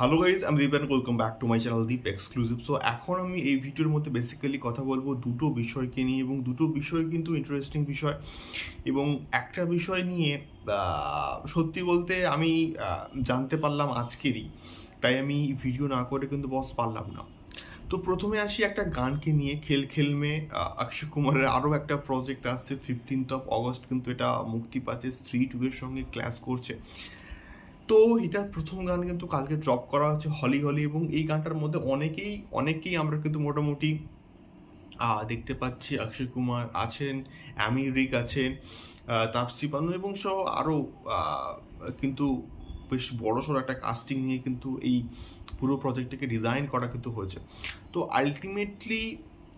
Hello guys আমি Deep welcome back to my channel Deep exclusive so এখন আমি এই ভিডিওর মধ্যে বেসিক্যালি কথা বলব দুটো বিষয়কে নিয়ে এবং দুটো বিষয় কিন্তু ইন্টারেস্টিং বিষয় এবং একটা বিষয় নিয়ে সত্যি বলতে আমি জানতে পারলাম আজকেরই। তাই আমি ভিডিও না করে কিন্তু বস পারলাম না। তো প্রথমে আসি একটা গানকে নিয়ে, খেল খেলমে অক্ষয় কুমারের আরও একটা প্রজেক্ট আসছে ফিফটিন্থ অফ অগস্ট কিন্তু এটা মুক্তি পাচ্ছে স্ত্রী টুয়ের সঙ্গে ক্লাস করছে। তো এটার প্রথম গান কিন্তু কালকে ড্রপ করা হচ্ছে হলি হলি, এবং এই গানটার মধ্যে অনেকেই অনেকেই আমরা কিন্তু মোটামুটি দেখতে পাচ্ছি। অক্ষয় কুমার আছেন, অ্যামি রিক আছেন তাপসি পানু এবং সহ আরও কিন্তু বেশ বড় সড়ো একটা কাস্টিং নিয়ে কিন্তু এই পুরো প্রজেক্টটাকে ডিজাইন করা কিন্তু হয়েছে। তো আলটিমেটলি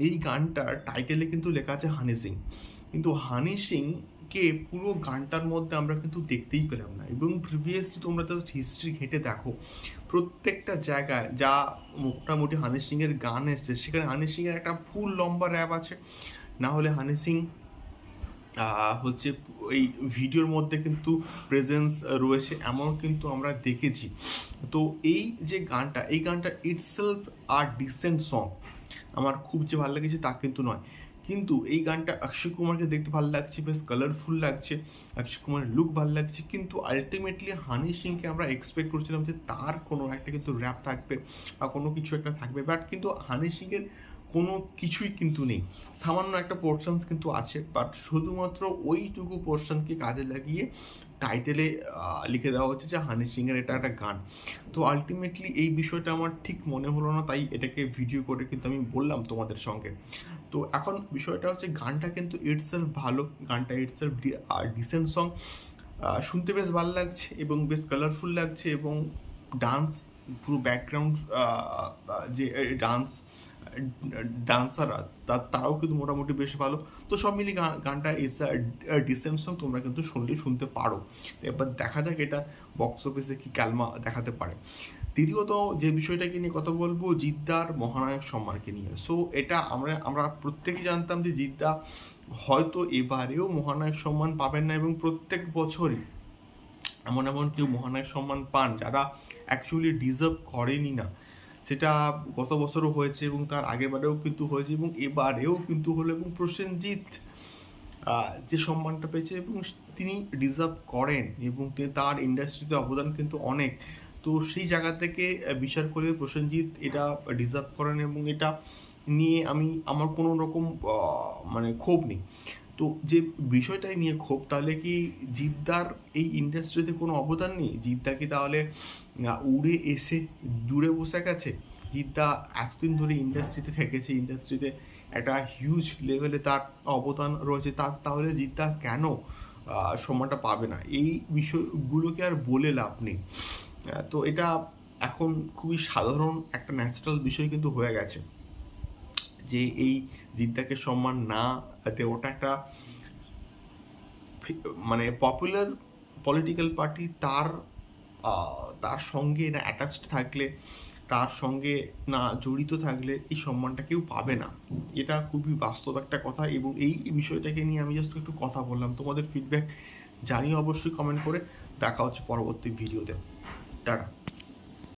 এই গানটার টাইটেলে কিন্তু লেখা আছে হানি সিং। কিন্তু হানি সিংকে পুরো গানটার মধ্যে আমরা কিন্তু দেখতেই পেলাম না। এবং প্রিভিয়াসলি তোমরা জাস্ট হিস্ট্রি ঘেঁটে দেখো, প্রত্যেকটা জায়গায় যা মোটামুটি হানি সিংয়ের গান এসছে, সেখানে হানি সিংয়ের একটা ফুল লম্বা র্যাপ আছে। না হলে হানি সিং হচ্ছে এই ভিডিওর মধ্যে কিন্তু প্রেজেন্স রয়েছে, এমন কিন্তু আমরা দেখেছি। তো এই যে গানটা, এই গানটা ইটসেলফ আর ডিসেন্ট সং আমার খুব যে ভালো লেগেছে তা কিন্তু নয়। কিন্তু এই গানটা অক্ষয় কুমারকে দেখতে ভালো লাগছে, বেশ কালারফুল লাগছে, অক্ষয় কুমারের লুক ভালো লাগছে, কিন্তু আলটিমেটলি হানি সিংকে আমরা এক্সপেক্ট করছিলাম যে তার কোনো একটা কিন্তু র্যাপ থাকবে বা কোনো কিছু একটা থাকবে বাট কিন্তু হানি সিংয়ের কোনো কিছুই কিন্তু নেই। সামান্য একটা পোর্শনস কিন্তু আছে বাট শুধুমাত্র ওইটুকু পোর্শনকে কাজে লাগিয়ে টাইটেলে লিখে দেওয়া হচ্ছে যে হানি সিংয়ের এটা একটা গান। তো আলটিমেটলি এই বিষয়টা আমার ঠিক মনে হলো না, তাই এটাকে ভিডিও করে কিন্তু আমি বললাম তোমাদের সঙ্গে। তো এখন বিষয়টা হচ্ছে গানটা কিন্তু ইটসেলফ ভালো, গানটা ইটসেলফ ডিসেন্ট সং শুনতে বেশ ভালো লাগছে এবং বেশ কালারফুল লাগছে এবং ডান্স পুরো ব্যাকগ্রাউন্ড যে ডান্স ডান্সাররা তারাও কিন্তু মোটামুটি বেশ ভালো। তো সব মিলিয়ে গান- গানটা ইস ডিসেন্ট সং তোমরা কিন্তু শুনলে, শুনতে পারো। এবার দেখা যাক এটা বক্স অফিসে কি ক্যালমা দেখাতে পারে। দ্বিতীয়ত যে বিষয়টাকে নিয়ে কথা বলব, জিদ্দার মহানায়ক সম্মানকে নিয়ে। সো এটা আমরা আমরা প্রত্যেকেই জানতাম যে জিদ্দা হয়তো এবারেও মহানায়ক সম্মান পাবেন না, এবং প্রত্যেক বছরই এমন এমন কেউ মহানায়ক সম্মান পান যারা অ্যাকচুয়ালি ডিজার্ভ করেনি না। সেটা গত বছরও হয়েছে এবং তার আগের বারেও কিন্তু হয়েছে এবং এবারেও কিন্তু হলো এবং প্রসেনজিৎ যে সম্মানটা পেয়েছে এবং তিনি ডিজার্ভ করেন এবং তার ইন্ডাস্ট্রিতে অবদান কিন্তু অনেক। তো সেই জায়গা থেকে বিচার করে প্রসেনজিৎ এটা ডিজার্ভ করেন এবং এটা নিয়ে আমি, আমার কোনো রকম মানে ক্ষোভ নেই। তো যে বিষয়টাই নিয়ে ক্ষোভ, তাহলে কি জিদ্দার এই ইন্ডাস্ট্রিতে কোনো অবদান নেই? জিদ্দা কি তাহলে উড়ে এসে জুড়ে বসে গেছে? জিদ্দা এতদিন ধরে ইন্ডাস্ট্রিতে থেকেছে ইন্ডাস্ট্রিতে একটা হিউজ লেভেলে তার অবদান রয়েছে। তার তাহলে জিদ্দা কেন সময়টা পাবে না? এই বিষয়গুলোকে আর বলে লাভ নেই। তো এটা এখন খুবই সাধারণ একটা ন্যাচারাল বিষয় কিন্তু হয়ে গেছে। যে এই জিদ্দাকে সম্মান না ওটা একটা মানে পপুলার পলিটিক্যাল পার্টি তার তার সঙ্গে না অ্যাটাচড থাকলে, তার সঙ্গে না জড়িত থাকলে এই সম্মানটা কেউ পাবে না। এটা খুবই বাস্তব একটা কথা এবং এই বিষয়টাকে নিয়ে আমি জাস্ট একটু কথা বললাম। তোমাদের ফিডব্যাক জানিয়ে অবশ্যই কমেন্ট করে দেখা হচ্ছে পরবর্তী ভিডিওতে টাটা।